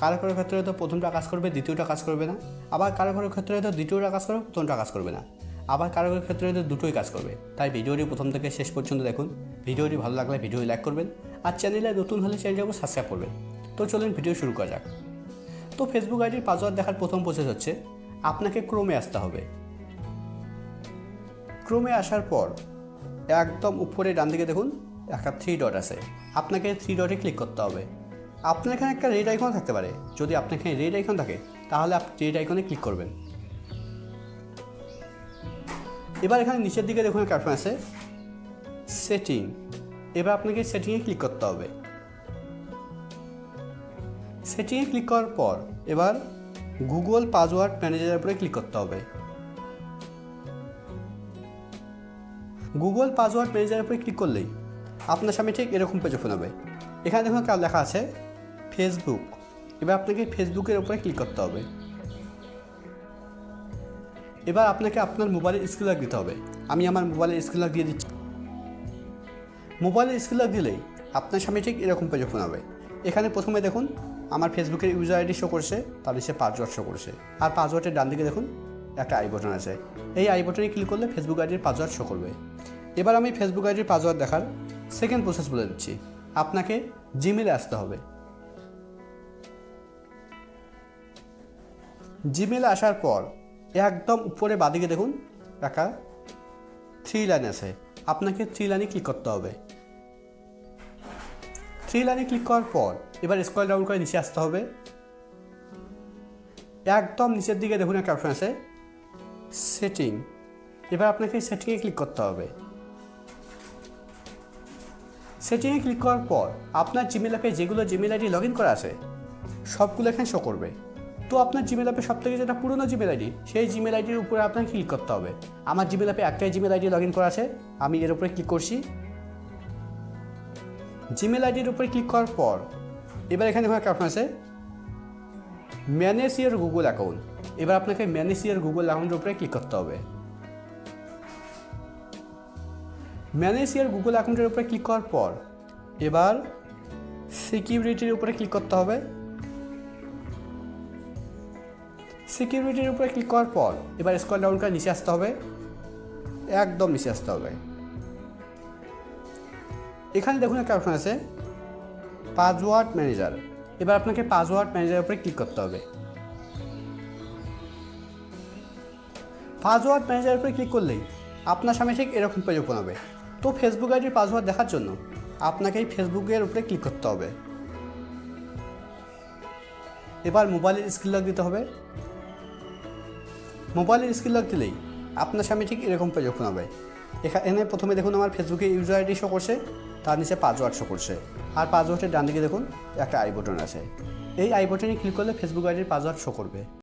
কারও কারও ক্ষেত্রে হয়তো প্রথমটা কাজ করবে, দ্বিতীয়টা কাজ করবে না। আবার কারও কারও ক্ষেত্রে হয়তো দ্বিতীয়টা কাজ করবে, প্রথমটা কাজ করবে না। আবার কারও কারও ক্ষেত্রে হয়তো দুটোই কাজ করবে। তাই ভিডিওটি প্রথম থেকে শেষ পর্যন্ত দেখুন। ভিডিওটি ভালো লাগলে ভিডিও লাইক করবেন আর চ্যানেলে নতুন হলে চ্যানেলটাকে সাবস্ক্রাইব করবেন। তো চলুন ভিডিও শুরু করা যাক। তো ফেসবুক আইডির পাসওয়ার্ড দেখার প্রথম প্রসেস হচ্ছে, আপনাকে ক্রোমে আসতে হবে। ক্রোমে আসার পর একদম উপরে ডান দিকে দেখুন, একটা থ্রি ডট আছে। আপনাকে থ্রি ডটে ক্লিক করতে হবে। আপনার এখানে একটা রেড আইকন থাকতে পারে। যদি আপনার এখানে রেড আইকন থাকে, তাহলে আপনি রেড আইকনে ক্লিক করবেন। এবার এখানে নিচের দিকে দেখুন একটা আছে সেটিং এবার আপনাকে সেটিংয়ে ক্লিক করতে হবে। সেটিংয়ে ক্লিক করার পর, এবার গুগল পাসওয়ার্ড ম্যানেজারের উপরে ক্লিক করতে হবে। গুগল পাসওয়ার্ড ম্যানেজারের উপরে ক্লিক করলেই আপনার সামনে ঠিক এরকম পেজ ওপেন হবে। এখানে দেখুন কার লেখা আছে ফেসবুক এবার আপনাকে ফেসবুকের উপরে ক্লিক করতে হবে। এবার আপনাকে আপনার মোবাইলের স্ক্রিন লক দিতে হবে। আমি আমার মোবাইলের স্ক্রিন লক দিয়ে দিচ্ছি। মোবাইলের স্ক্রিন লক দিলেই আপনার সামনে ঠিক এরকম পেজ ওপেন হবে। এখানে প্রথমে দেখুন, আমার ফেসবুকের ইউজার আইডি শো করছে তার নিচে পাসওয়ার্ড শো করছে। আর পাসওয়ার্ডের ডান দিকে দেখুন, একটা আই বটন আছে। এই আই বটনে ক্লিক করলে ফেসবুক আইডির পাসওয়ার্ড শো করবে। এবার আমি ফেসবুক আইডির পাসওয়ার্ড দেখার সেকেন্ড প্রসেস বলে দিচ্ছি। আপনাকে জিমেলে আসতে হবে। জিমেলে আসার পর একদম উপরে বাদিকে দেখুন একটা থ্রি লাইন আছে। আপনাকে থ্রি লাইনে ক্লিক করতে হবে। থ্রি লাইনে ক্লিক করার পর এবার স্কোয়ার ডাউন করে নিচে আসতে হবে। একদম নিচের দিকে দেখুন একটা অপশন আছে সেটিং এবার আপনাকে সেটিংয়ে ক্লিক করতে হবে। সেটিংয়ে ক্লিক করার পর আপনার জিমেল অ্যাপে যেগুলো জিমেল আইডি লগ ইন করা আছে, সবগুলো এখানে শো করবে। তো আপনার জিমেল অ্যাপে সব থেকে যেটা পুরনো জিমেল আইডি সেই জিমেল আইডির উপরে আপনাকে ক্লিক করতে হবে। আমার জিমেল অ্যাপে একটাই জিমেল আইডি লগ ইন করা আছে, আমি এর উপরে ক্লিক করছি। জিমেল আইডির উপরে ক্লিক করার পর, এবার এখানে একটা অপশন আছে ম্যানেজ ইয়ার গুগল অ্যাকাউন্ট এবার আপনাকে ম্যানেজ ইয়ার গুগল অ্যাকাউন্টের উপরে ক্লিক করতে হবে। ম্যানেজ ইয়ার গুগল অ্যাকাউন্টের উপরে ক্লিক করার পর, এবার সিকিউরিটির উপরে ক্লিক করতে হবে। সিকিউরিটির উপরে ক্লিক করার পর, এবার স্কল ডাউন করে নিচে আসতে হবে। একদম নিচে আসতে হবে। এখানে দেখুন একটা অপশন আছে পাসওয়ার্ড ম্যানেজার এবার আপনাকে পাসওয়ার্ড ম্যানেজারের উপরে ক্লিক করতে হবে। পাসওয়ার্ড ম্যানেজারের উপরে ক্লিক করলেই আপনার সামনে ঠিক এরকম পেজ ওপেন হবে। তো ফেসবুক আইডির পাসওয়ার্ড দেখার জন্য আপনাকে এই ফেসবুকের উপরে ক্লিক করতে হবে। এবার মোবাইলের স্ক্রিন লক দিতে হবে। মোবাইলের স্ক্রিন লক দিলেই আপনার স্বামী ঠিক এরকম পেজ ওপেন হবে। এখানে প্রথমে দেখুন আমার ফেসবুকে ইউজার আইডি শো করছে, তার নিচে পাসওয়ার্ড শো করছে। আর পাসওয়ার্ডের ডান দিকে দেখুন, একটা আই বটন আছে। এই আই বটনে ক্লিক করলে ফেসবুক আইডির পাসওয়ার্ড শো করবে।